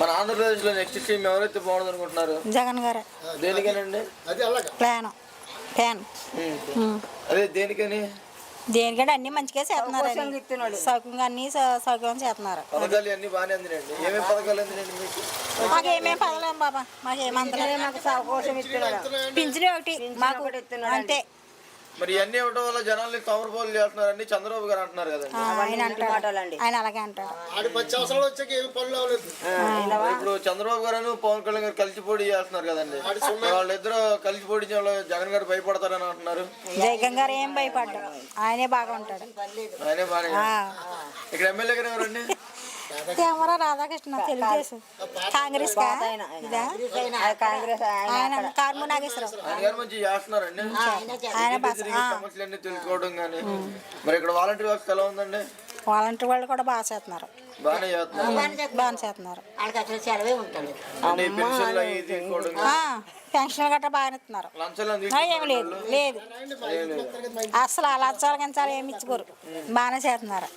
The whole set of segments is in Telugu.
మన ఆంధ్రప్రదేశ్లో నెక్స్ట్ సీఎం ఎవరైతే బాగుంది అనుకుంటున్నారు జగన్ గారు. దేనికనండి? ప్లాన్. ప్లాన్. అదే దేనికని? దేనికంటే అన్ని మంచిగా చేస్తున్నారు సౌకంగా అన్ని సౌకర్యం చేస్తున్నారు. పథకాలు అన్ని బాగానే అందినండి ఏమేమి పథకాలు అందినండి మీకు? మాకు ఏమేం పదలేం బాబా. మాకు ఏమంతలేదు మాకు పింఛన్ ఒకటి. మాకు అంతే. మరి ఇవన్నీ ఇవ్వడం వల్ల జనాల్ని తమరపోలు చేస్తున్నారని చంద్రబాబు గారు అంటున్నారు కదండి. ఆయన అంటాడు ఆయన అలాగే అంటాడు ఆడి పది సంవత్సరాలు వచ్చాక ఏమి పనులు అవ్వలేదు. ఇప్పుడు చంద్రబాబు గారు పవన్ కళ్యాణ్ గారు కలిసి పోటీ చేస్తున్నారు కదండి. వాళ్ళిద్దరూ కలిసి పోటీ జగన్ గారు భయపడతారని అంటున్నారు. జగన్ గారు ఏం భయపడ్డాడు ఆయనే బాగా ఉంటాడు ఆయనే బాగానే ఆ. ఇక్కడ ఎమ్మెల్యే గారు ఎవరండి? కేమరా రాధాకృష్ణ తెలుగుదేశం కాంగ్రెస్? ఆయన కార్ము నాగేశ్వరరావు. ఆయన తెలుసుకోవడం కానీ మరి ఇక్కడ వాలంటీర్ వ్యవస్థ ఎలా ఉందండి? వాలంటీర్ వాళ్ళు కూడా బాగా చేస్తున్నారు. బాగానే చేస్తున్నారు. బాగా చేస్తున్నారు. పెన్షన్లు గట్రా బాగానే ఇస్తున్నారు. లంచాలు అవి ఆ, ఏమి లేదు లేదు. అసలు ఆ లక్షలు గంచాలు ఏమి ఇచ్చుకోరు. బాగానే చేస్తున్నారు.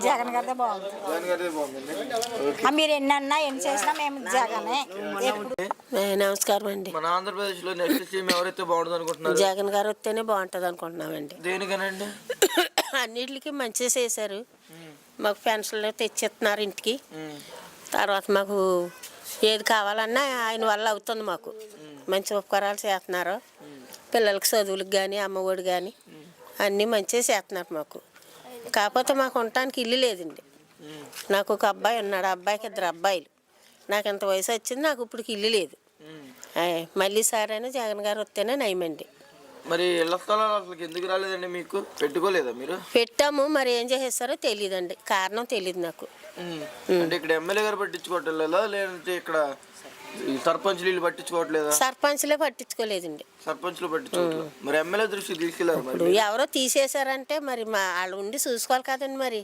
జగన్ గారిదే బాగుంది. మీరు ఎన్ని అన్నా ఎన్ని చేసినా మేము జగనే. ఏ, నమస్కారం అండి. మన ఆంధ్రప్రదేశ్లో నెక్స్ట్ సీఎం ఎవరైతే బాగుంటుంది అనుకుంటున్నారు? జగన్ గారు వస్తేనే బాగుంటుంది అనుకుంటున్నామండి. దేనికనండి? అన్నిటికీ మంచిగా చేశారు. మాకు పెన్షన్లు తెచ్చిస్తున్నారు ఇంటికి. తర్వాత మాకు ఏది కావాలన్నా ఆయన వల్ల అవుతుంది మాకు. మంచి ఉపకారాలు చేస్తున్నారు. పిల్లలకి చదువులకు కానీ అమ్మఒడి కానీ అన్నీ మంచిగా చేస్తున్నారు మాకు. కాకపోతే మాకు ఉండటానికి ఇల్లు లేదండి. నాకు ఒక అబ్బాయి ఉన్నాడు. అబ్బాయికి ఇద్దరు అబ్బాయిలు. నాకు ఇంత వయసు వచ్చింది నాకు ఇప్పుడు ఇల్లు లేదు. మళ్ళీ సారైనా జగన్ గారు వస్తేనే నయమండి. మరి ఇళ్ళ స్థలాలు అసలు ఎందుకు రాలేదండి మీకు? పెట్టుకోలేదా మీరు? పెట్టాము మరి ఏం చేసేస్తారో తెలియదండి కారణం తెలియదు నాకు. అంటే ఇక్కడ ఎమ్మెల్యే గారు పట్టించుకోవట్లేదా? లేదంటే ఇక్కడ సర్పంచ్లు వీళ్ళు పట్టించుకోవట్లేదా? సర్పంచ్లే పట్టించుకోలేదండి. సర్పంచ్లు పట్టించుకోవట్లేదు మరి ఎమ్మెల్యే మరి ఇప్పుడు ఎవరో తీసేశారంటే మరి మా వాళ్ళు ఉండి చూసుకోవాలి కదండి మరి?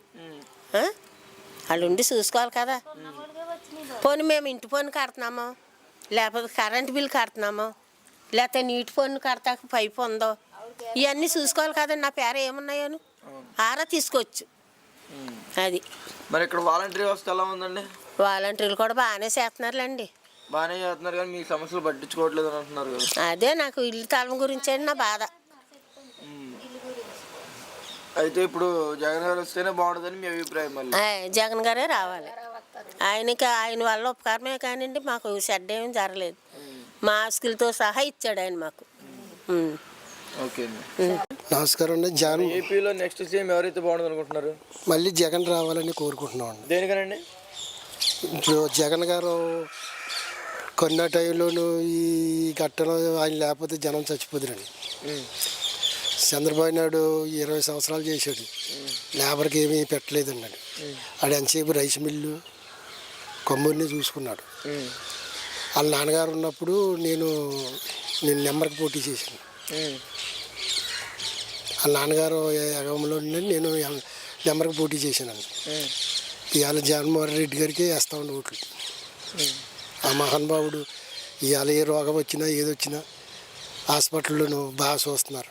వాళ్ళు ఉండి చూసుకోవాలి కదా. పోనీ మేము ఇంటి పన్ను కడుతున్నాము? లేకపోతే కరెంట్ బిల్ కడుతున్నాము? లేకపోతే నీటి పన్ను కడతాక పైపు ఉందో? ఇవన్నీ చూసుకోవాలి కదండి. నా పేర ఏమున్నాయోను? ఆరా తీసుకోవచ్చు అది. మరి ఇక్కడ వాలంటీర్ వ్యవస్థ ఎలా ఉందండి? వాలంటీర్లు కూడా బాగానే చేస్తున్నారులేండి. బాగానే చేస్తున్నారు కానీ మీ సమస్యలు పట్టించుకోవట్లేదు అని అంటున్నారు కదా. అదే నాకు ఇల్లు తలం గురించి నా బాధ. అయితే ఇప్పుడు జగన్ గారు వస్తేనే బాగుంటుందని మీ అభిప్రాయం మళ్ళీ. జగన్ గారే రావాలి. ఆయనకి ఆయన వల్ల ఉపకారమే కానివ్వండి మాకు చెడ్డ ఏం జరగలేదు. మాస్కులతో సహా ఇచ్చాడు ఆయన మాకు. ఉమ్. ఓకే అండి. నమస్కారం అండి. జగన్ ఏపీలో నెక్స్ట్ సీఎం ఎవరైతే బాగుంటుంది అనుకుంటున్నారు? మళ్ళీ జగన్ రావాలని కోరుకుంటున్నాం అండి. దేనికనండి? ఇప్పుడు జగన్ గారు కొన్న టైంలోనూ ఈ ఘట్టలో ఆయన లేకపోతే జనం చచ్చిపోదురండి. చంద్రబాబు నాయుడు ఇరవై సంవత్సరాలు చేశాడు. లేబర్కి ఏమీ పెట్టలేదండి. అది ఆడు ఎంతసేపు రైస్ మిల్లు కొమ్మూరిని చూసుకున్నాడు. వాళ్ళ నాన్నగారు ఉన్నప్పుడు నేను నేను నెంబర్కి పోటీ చేశాను. వాళ్ళ నాన్నగారు ఎగంలో నేను నెంబర్కి పోటీ చేశానండి ఉమ్. ఇవాళ జగన్మోహన్ రెడ్డి గారికి వేస్తా ఉండే ఓట్లు. ఆ మహానుభావుడు ఇవాళ ఏ రోగం వచ్చినా ఏది వచ్చినా హాస్పిటల్లోనూ బాగా చూస్తున్నారు.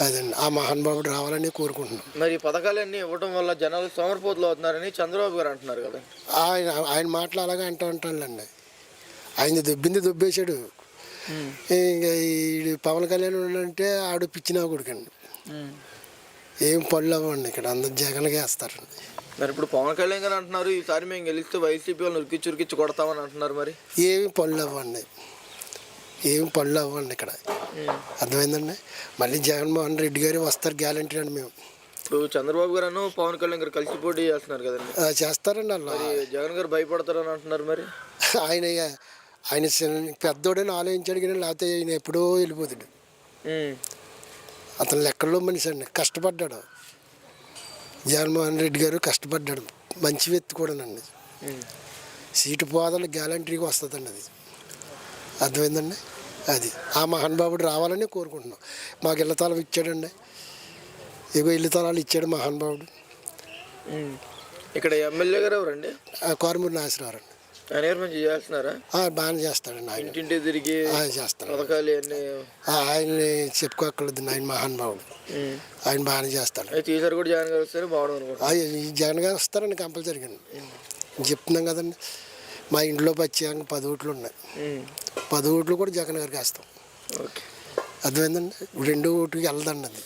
అదండి. ఆ మహానుభావుడు రావాలని కోరుకుంటున్నాం. మరి ఈ పథకాలన్నీ ఇవ్వడం వల్ల జనాలు సోమరిపోతులు అవుతున్నారని చంద్రబాబు గారు అంటున్నారు కదా. ఆయన ఆయన మాటలు అలాగే అంటూ ఉంటానులేండి ఆయన దొబ్బింది దొబ్బేశాడు. ఇంకా ఈ పవన్ కళ్యాణ్ అంటే ఆడు పిచ్చినా కొడుకండి. ఏం పళ్ళు అవ్వండి ఇక్కడ అందరు జగన్గా వేస్తారండి మరి ఇప్పుడు పవన్ కళ్యాణ్ గారు అంటున్నారు ఈసారి మేము గెలిస్తే వైసీపీ వాళ్ళు ఉరికిచ్చి ఉరికిచ్చి కొడతామని అంటున్నారు మరి. ఏమి పళ్ళు అవ్వండి. ఏమి పళ్ళు అవ్వండి ఇక్కడ. అర్థమైందండి? మళ్ళీ జగన్మోహన్ రెడ్డి గారు వస్తారు గ్యారంటీ అండి మేము. ఇప్పుడు చంద్రబాబు గారు పవన్ కళ్యాణ్ గారు కలిసి పోటీ చేస్తున్నారు కదండి. చేస్తారండి అలా. మరి జగన్ గారు భయపడతారని అంటున్నారు మరి. ఆయన ఆయన పెద్దోడని ఆలోచించాడు కానీ లేకపోతే ఆయన ఎప్పుడో వెళ్ళిపోతాడు. అతను లెక్కల్లో మనిషి అండి. కష్టపడ్డాడు. జగన్మోహన్ రెడ్డి గారు కష్టపడ్డాడు. మంచి వ్యక్తి కూడానండి. సీటు పోదలు గ్యాలంటరీగా వస్తుందండి అది. అర్థమైందండి? అది. ఆ మహానుభావుడు రావాలని కోరుకుంటున్నాం. మాకు ఇళ్ళ తలం ఇచ్చాడండి. ఇగో ఇల్లు తలాలు ఇచ్చాడు మహానుభావుడు. ఇక్కడ ఎమ్మెల్యే గారు ఎవరండి? కోరమూరి నాసిరారండి ఆయన గారు మంచి చేస్తున్నారా? బాగానే చేస్తాడండి ఆయన. ఇంటింటి తిరిగి చేస్తాడు. పథకాలు ఆయన్ని చెప్పుకోక్కర్లేదు ఆయన మహానుభావుడు. ఆయన బాగానే చేస్తాడు. అయితే ఈసారి కూడా జగన్ గారు వస్తే బాగుంది అనుకుంటా ఆ, ఈ జగన్ గారు వస్తారండి కంపల్సరీగా చెప్తున్నాం కదండి. మా ఇంట్లో పచ్చాక పది ఓట్లు ఉన్నాయి. పది ఓట్లు కూడా జగన్ గారికి వేస్తాం. ఓకే. అర్థమైందండి? రెండో ఓటుకి వెళ్ళదండి అది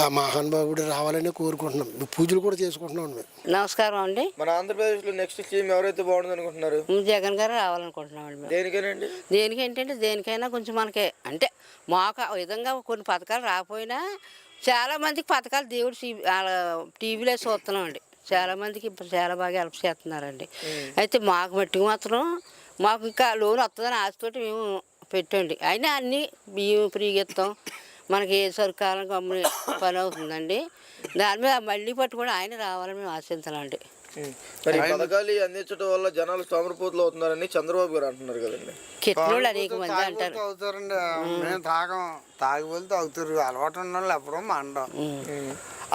ఆ మహానుభావుడు రావాలని కోరుకుంటున్నాం. పూజలు కూడా చేసుకుంటున్నాం మేము. నమస్కారం అండి. మన ఆంధ్రప్రదేశ్లో నెక్స్ట్ సీఎం ఎవరైతే బాగుంటుంది అనుకుంటున్నారు? జగన్ గారు రావాలనుకుంటున్నామండి మేము. దేనికేనండి? దేనికి ఏంటంటే దేనికైనా కొంచెం మనకి. అంటే మాకు ఆ విధంగా కొన్ని పథకాలు రాకపోయినా చాలా మందికి పథకాలు దేవుడు టీవీలో చూస్తున్నామండి. చాలా మందికి ఇప్పుడు చాలా బాగా హెల్ప్ చేస్తున్నారండి. అయితే మాకు మట్టుకు మాత్రం మాకు ఇంకా లోన్ వస్తుందని ఆశతోటి మేము పెట్టండి. అయినా అన్నీ బియ్యం ఫ్రీగా ఇస్తాం మనకి ఏ సరుకాలం గమ్ముని పని అవుతుందండి. దాని మీద మళ్ళీ పట్టు కూడా ఆయన రావాలని మేము ఆశించాలండి. మరి ఈ పథకాలు అందించడం వల్ల జనాలు సోమరపోతులు అవుతున్నారని చంద్రబాబు గారు అంటున్నారు కదండి. కిట్నోళ్ళు అనేక మంది అంటారు. తాగుతారండి మేము తాగం. తాగి వాళ్ళు తాగుతారు. అలవాటు ఉన్న వాళ్ళు ఎప్పుడో మండం.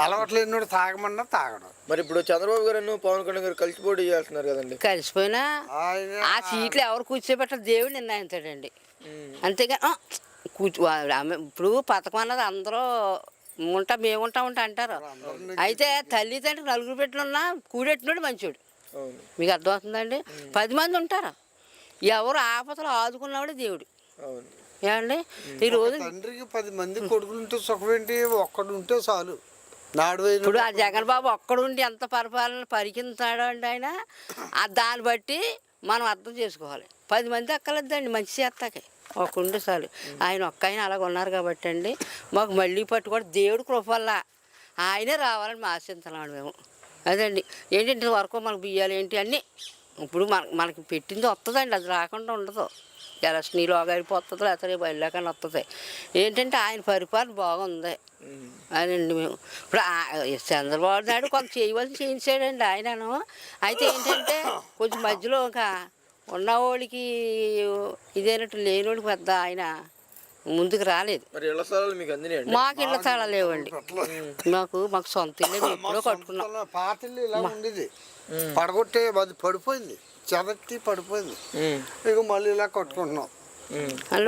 అలవాటు లేనివాడు తాగమన్నా తాగడం. మరి ఇప్పుడు చంద్రబాబు గారు పవన్ కళ్యాణ్ గారు కలిసి పోటీ చేస్తున్నారు కదండి. కలిసిపోయినా ఆ సీట్లు ఎవరు కూర్చోబెట్టాలి దేవుడు నిర్ణయించాడండి. అంతేగా కూర్చో ఇప్పుడు పథకం అన్నది అందరూ ఉంటా మేము ఉంటా ఉంటా అంటారు. అయితే తల్లిదండ్రులు నలుగురు పెట్టినున్నా కూడెట్టినోడు మంచోడు. మీకు అర్థమవుతుందండి? పది మంది ఉంటారు. ఎవరు ఆపదలు ఆదుకున్నవాడు దేవుడు. ఏమండి? ఈరోజు తండ్రికి పది మంది కొడుకులు ఉంటే సుఖమేంటి? ఒక్కడు ఉంటే చాలు. నాడు ఇప్పుడు ఆ జగన్ బాబు ఒక్కడుండి ఎంత పరిపాలన పరికింతాడో అండి ఆయన? ఆ దాన్ని బట్టి మనం అర్థం చేసుకోవాలి. పది మంది అక్కలేదండి మంచి చేస్తాకి. ఒక ఉండు చాలు. ఆయన ఒక్క ఆయన అలాగ ఉన్నారు కాబట్టి అండి మాకు మళ్ళీ పట్టు కూడా దేవుడు కృపల్లా ఆయనే రావాలని మా ఆశించాలి మేము. అదండి. ఏంటంటే వరకు మనకు బియ్యాలు ఏంటి అన్నీ ఇప్పుడు మన మనకి పెట్టింది వస్తుందండి అది రాకుండా ఉండదు. ఎలక్షన్ ఈలోగా అయిపోతుంది లేకపోతే రేపు వెళ్ళాకని వస్తుంది ఏంటంటే ఆయన పరిపాలన బాగుంది. అదండి మేము. ఇప్పుడు చంద్రబాబు నాయుడు కొంత చేయవలసి చేయించాడండి ఆయనను. అయితే ఏంటంటే కొంచెం మధ్యలో ఇంకా ఉన్నవాడికి ఇదేనట్టు లేనివాడికి పెద్ద ఆయన ముందుకు రాలేదు. స్థలాలు మీకు ఇళ్ళ తాళాలు లేవండి. మాకు మాకు సొంత ఇల్లు ఎప్పుడో కట్టుకున్నాం. పాతిల్లు ఇలా ఉండేది. పడగొట్టే అది పడిపోయింది. చెదట్టి పడిపోయింది. ఇక మళ్ళీ ఇలా కట్టుకుంటున్నాం.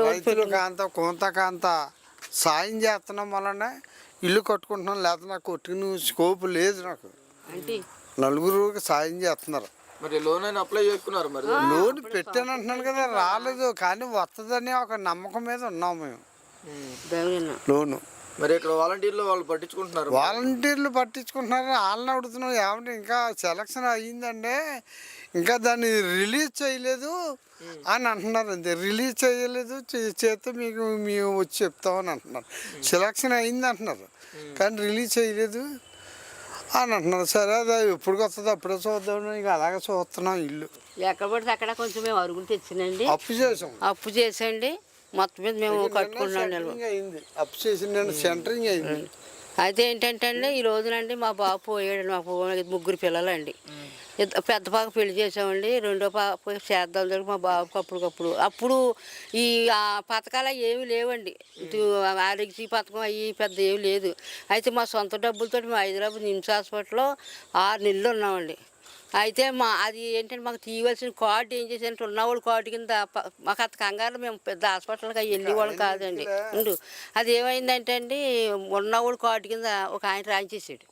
రైతులు కాంత కొంత కాంత సాయం చేస్తున్నాం వలన ఇల్లు కట్టుకుంటున్నాం. లేకపోతే నాకు కొట్టుకుని స్కోప్ లేదు నాకు. అంటే? నలుగురికి సాయం చేస్తున్నారు. మరి లోన్ అయినా అప్లై చేసుకున్నారు మరి? లోన్ పెట్టాను అంటున్నాను కదా రాలేదు. కానీ వస్తుందని ఒక నమ్మకం మీద ఉన్నాం మేము. లోను మరి ఇక్కడ వాలంటీర్లు వాళ్ళు పట్టించుకుంటున్నారు వాలంటీర్లు పట్టించుకుంటున్నారు. వాళ్ళని అడుగుతున్నాం ఏమంటే ఇంకా సెలక్షన్ అయ్యిందంటే ఇంకా దాన్ని రిలీజ్ చేయలేదు అని అంటున్నారు అంతే. రిలీజ్ చేయలేదు. చే- చేస్తే మీకు మేము వచ్చి చెప్తామని అంటున్నారు. సెలక్షన్ అయింది అంటున్నారు. కానీ రిలీజ్ చేయలేదు. అని అంటున్నారు. సరే అది ఎప్పుడు వస్తుంది అప్పుడే చూద్దాం. ఇక అలాగే చూస్తున్నాం ఇల్లు. ఎక్కడ పడితే అక్కడ కొంచెం మేము అరుగులు తెచ్చినండి. అప్పు చేసాం. అప్పు చేసండి. మొత్తం మీద మేము కట్టుకున్నాం అయింది. అప్పు చేసి నేను సెంటరింగ్ అయింది. అయితే ఏంటంటే అండి ఈ రోజునండి మా బాబు పోయాడు మాకు ముగ్గురు పిల్లలండి. పెద్ద పాప పెళ్ళి చేసామండి రెండో పాప చేద్దాం దగ్గర మా బాబుకి అప్పటికప్పుడు. అప్పుడు ఈ ఆ పథకాలు ఏమీ లేవండి. ఆరోగ్య పథకం అవి పెద్ద ఏమి లేదు. అయితే మా సొంత డబ్బులతో మేము హైదరాబాద్ నిమ్స్ హాస్పిటల్లో ఆరు నెలలు ఉన్నామండి. అయితే మా అది ఏంటంటే మాకు తీయవలసిన కార్డు ఏం చేసారంటే ఉన్నవాళ్ళు కార్డు కింద మాకు అంత కంగారు మేము పెద్ద హాస్పిటల్కి అవి వెళ్ళేవాళ్ళు కాదండి. ఉండు. అది ఏమైందంటే అండి ఉన్నవాళ్ళు కార్డు కింద ఒక ఆయన రాయించేసాడు.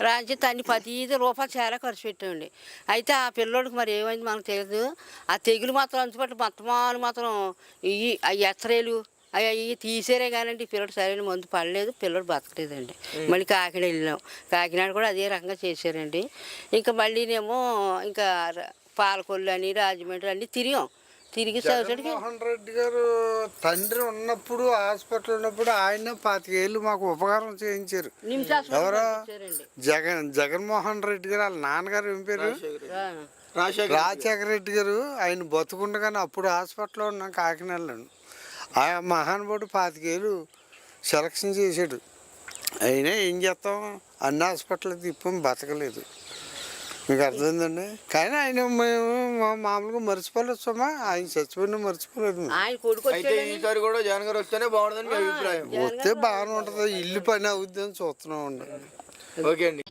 రాయించి తన్ని పదిహేను రూపాయలు చాలా ఖర్చు పెట్టామండి. అయితే ఆ పిల్లోడికి మరి ఏమైంది మనకు తెలియదు ఆ తెగులు మాత్రం అంచుపట్టి మొత్తం మాత్రం ఇవి ఆ ఎక్స్రేలు అవి అవి తీసేరే కానండి. పిల్లడు సరైన మందు పడలేదు పిల్లడు బతకలేదండి. మళ్ళీ కాకినాడ వెళ్ళాం కాకినాడ కూడా అదే రకంగా చేశారండి. ఇంకా మళ్ళీనేమో ఇంకా పాలకొల్లు అని రాజమండ్రి అన్నీ తిరిగాం. తిరిగి చదివికి జగన్మోహన్ రెడ్డి గారు తండ్రి ఉన్నప్పుడు హాస్పిటల్ ఉన్నప్పుడు ఆయన పాతికేళ్ళు మాకు ఉపకారం చేయించారు. ఎవరు. జగన్ జగన్మోహన్ రెడ్డి గారు వాళ్ళ నాన్నగారు ఏం పేరు? రాజశేఖర రెడ్డి. గారు ఆయన బతుకుండగానే అప్పుడు హాస్పిటల్లో ఉన్నాం కాకినాడలో ఆ మహానుభావుడు పాతికేళ్ళు సెలక్షన్ చేశాడు. అయినా ఏం చేస్తాం? అన్ని హాస్పిటల్ తిప్పాం బతకలేదు. మీకు అర్థమైందండి? కానీ ఆయన మేము మా- మామూలుగా ఆయన చచ్చిపోయినా మర్చిపోలేదు. మేము. ఆయన కొడుకు అయితే వచ్చాడని ఈసారి కూడా జగన్ గారు వస్తేనే బాగుంటుందని మీ అభిప్రాయం. వస్తే బాగానే ఉంటుంది. ఇల్లు పని అవుద్ది అని చూస్తున్నాం అండి ఓకే అండి.